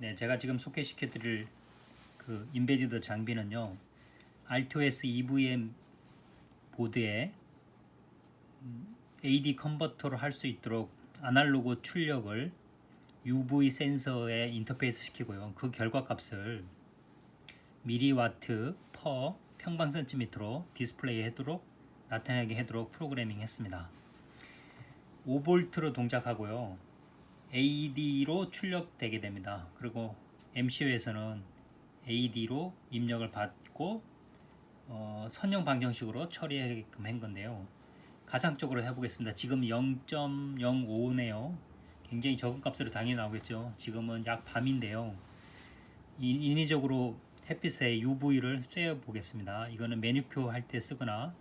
네, 제가 지금 소개시켜 드릴 그 인베디드 장비는요. R2S EVM 보드에 음, AD 컨버터로 할수 있도록 아날로그 출력을 UV 센서에 인터페이스 시키고요. 그 결과 값을 미리와트 퍼 평방 센티미터로 디스플레이 하도록 나타나게 하도록 프로그래밍 했습니다. 5볼트로 동작하고요. AD로 출력되게 됩니다. 그리고 MCU에서는 AD로 입력을 받고 어, 선형 방정식으로 처리하게끔 한 건데요. 가상적으로 해보겠습니다. 지금 0.05네요. 굉장히 적은 값으로 당연히 나오겠죠. 지금은 약 밤인데요. 인- 인위적으로 햇빛에 UV를 쐬어 보겠습니다. 이거는 매니큐어 할때 쓰거나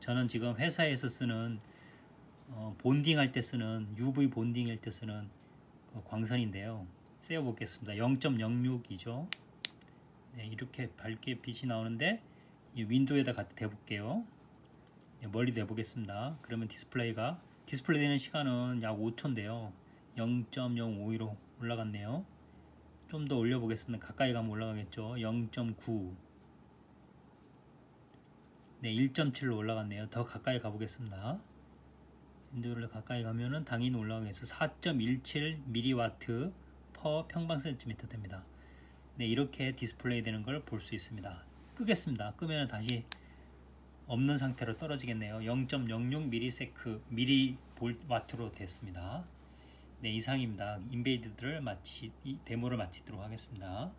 저는 지금 회사에서 쓰는 어, 본딩 할 때 쓰는 UV 본딩 할 때 쓰는 그 광선인데요. 쐬어 보겠습니다. 0.06이죠. 네, 이렇게 밝게 빛이 나오는데 이 윈도우에다 갖다 대볼게요. 네, 멀리 대보겠습니다. 그러면 디스플레이가 디스플레이 되는 시간은 약 5초인데요. 0.05로 올라갔네요. 좀 더 올려보겠습니다. 가까이 가면 올라가겠죠. 0.9 네, 1.7로 올라갔네요. 더 가까이 가보겠습니다. 윈도우를 가까이 가면은 당연히 올라가겠어. 4.17 mW per 평방 센티미터 됩니다. 네, 이렇게 디스플레이 되는 걸 볼 수 있습니다. 끄겠습니다. 끄면 다시 없는 상태로 떨어지겠네요. 0.06 미리세크 미리볼와트로 됐습니다. 네, 이상입니다. 인베이드를 마치 이 데모를 마치도록 하겠습니다.